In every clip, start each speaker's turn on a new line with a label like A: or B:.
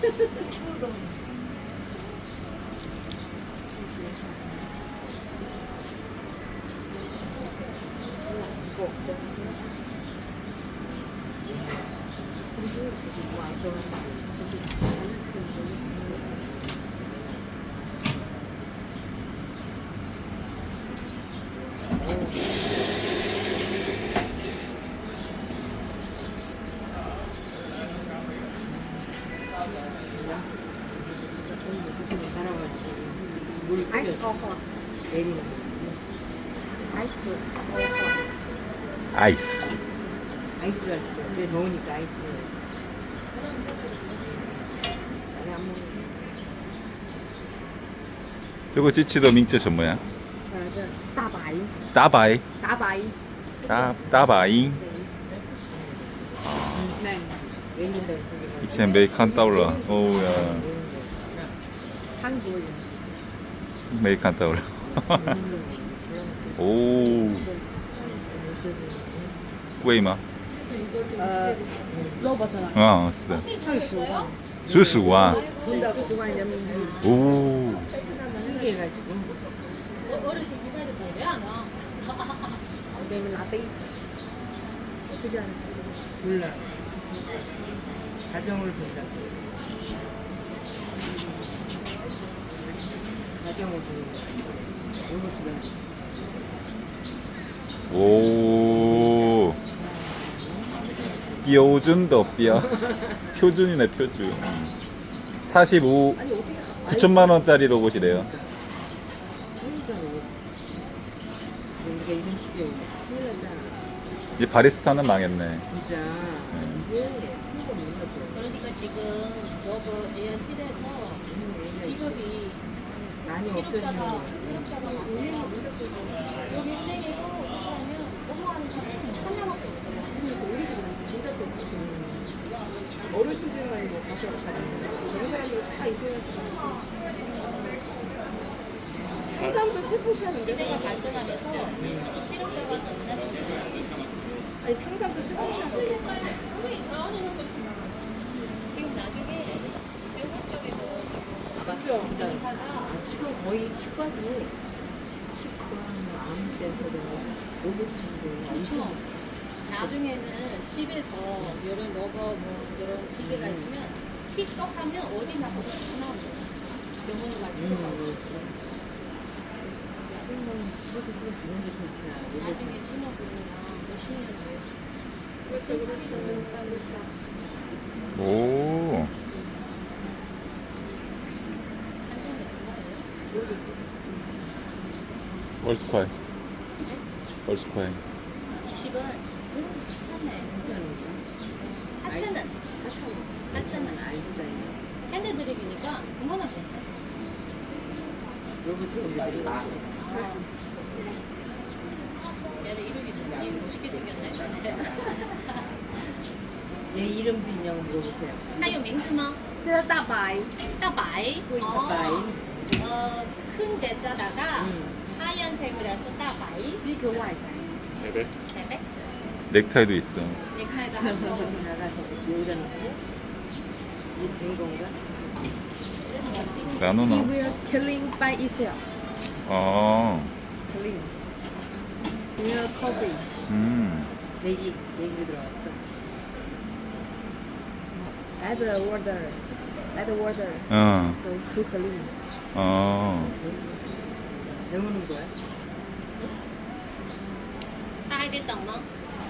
A: 물
B: 아이스
A: 끓여
B: 어 헛.
A: 내리는 거.
B: 아이스 어 헛.
C: 아이스.
A: 아이스를 할 수도 그래 더우니까 아이스를 아니 안 먹는
C: 这个机器的名字什么呀？
B: 大白
C: 大白，
B: 大白
C: 大大白音。
B: 네.
A: 이젠
C: 메이칸 따올라. 오우야.
B: 한국.
C: 메이칸 따올라. 오.
B: 웨이마. 로버트 아, 쓰다. 25원.
C: 25원.
A: 신기해가지고.
D: 어르신 기다렸다. 왜안 와?
B: 내가 라베이. 어떻게 하는지
A: 몰라. 가정을 본다 가정을 보는 거 로봇가
C: 오. 표준도 뼈. 표준이네 표준. 45
B: 아니 어떻게
C: 9천만 원짜리 로봇이래요.
A: 그러니까 로봇 우리가 이런 시대에 큰일 났다
C: 이 바리스타는 망했네.
A: 진짜
D: 그러니까 지금 너그 시대에서 직업이
A: 많이
D: 실업자가 실업자가 많고 여기 은행에도 하면 업무하는 사람은 한 명밖에 없어요.
B: 어르신들만 뭐 가서 가지고 다른 사람들 다 있어요. 상담도 체포시 하는데
D: 시대가 발전하면서 실업자가 너무나 심해요.
B: 아니 상담도 하는데
D: 지금 나중에 병원 쪽에도 지금
B: 맞죠?
D: 차가
A: 아, 지금 거의 치과도 치과, 뭐 암센터도 차인데
D: 그렇죠. 나중에는 집에서 이런 로버 뭐 이런 기계가 있으면 픽업 하면 어디 나가도 다 나오는 병원에 갈 필요가
A: 음, 신문 집에서 쓰는 그런 게 좋다. 로봇
D: 나중에 진화군이나 몇십 년 후에
C: 오. 월스콰이. 월스콰이.
D: 20원? 음, 괜찮네.
A: 괜찮으니까.
D: 4,000원.
A: 4,000원.
D: 4,000원.
A: 알싸요.
D: 핸드드립이니까 9만 원 됐어요.
A: 로봇 핸드들이 아,
D: 어. 얘들 이름이 뭐지? 멋있게 생겼네.
A: 얘 이름도 있냐고 물어보세요.
D: 它有名字吗?
B: 这个大白
D: 大白. 어,
A: 바이.
D: 어, 큰 대자다가
A: 응.
D: 하얀색을 해서 大白.
B: 비그 와이
C: 베베.
D: 대백?
C: 넥타이도 있어.
D: 넥타이도
A: 여기서
D: 하고.
A: 나가서 여기다 놓고 이게 된 건가?
C: 나누나.
B: He will killing by itself
C: 아.
B: killing will coffee
C: 음.
A: 내기 내기로 들어갔어.
B: add water add water
C: 어.
B: to, to clean
C: 어.
A: 배우는 거야?
D: 他还得等吗?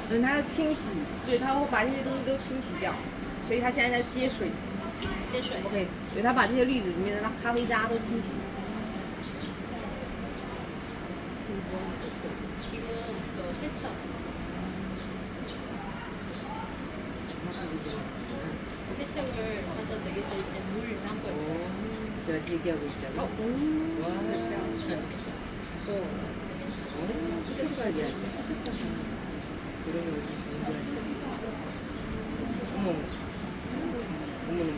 B: 等它清洗，对，它会把这些东西都清洗掉，所以它现在在接水。
D: 接水.
B: OK，对，它把这些滤纸里面的那咖啡渣都清洗。
D: 지금 또 세척. 세척을 해서 저기서 이제 물 담고 있어요.
A: 제가 대기하고 있다고.
B: 오.
A: 와. 또 수첩까지 할때 수첩까지 그런 거 어디 준비하시고. 어머. 어머 어머.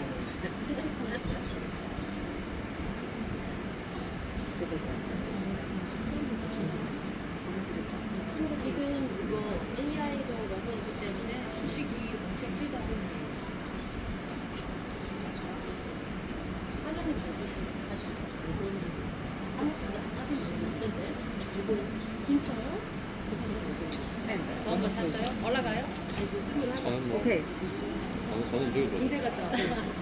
D: 지금 음식이 엄청
A: 찢어졌네요. 진짜요? 네.
D: 저거 샀어요? 올라가요?
E: 저는 뭐,
A: 오케이.
E: 저는 이쪽으로.
B: 군대 갔다 왔어요.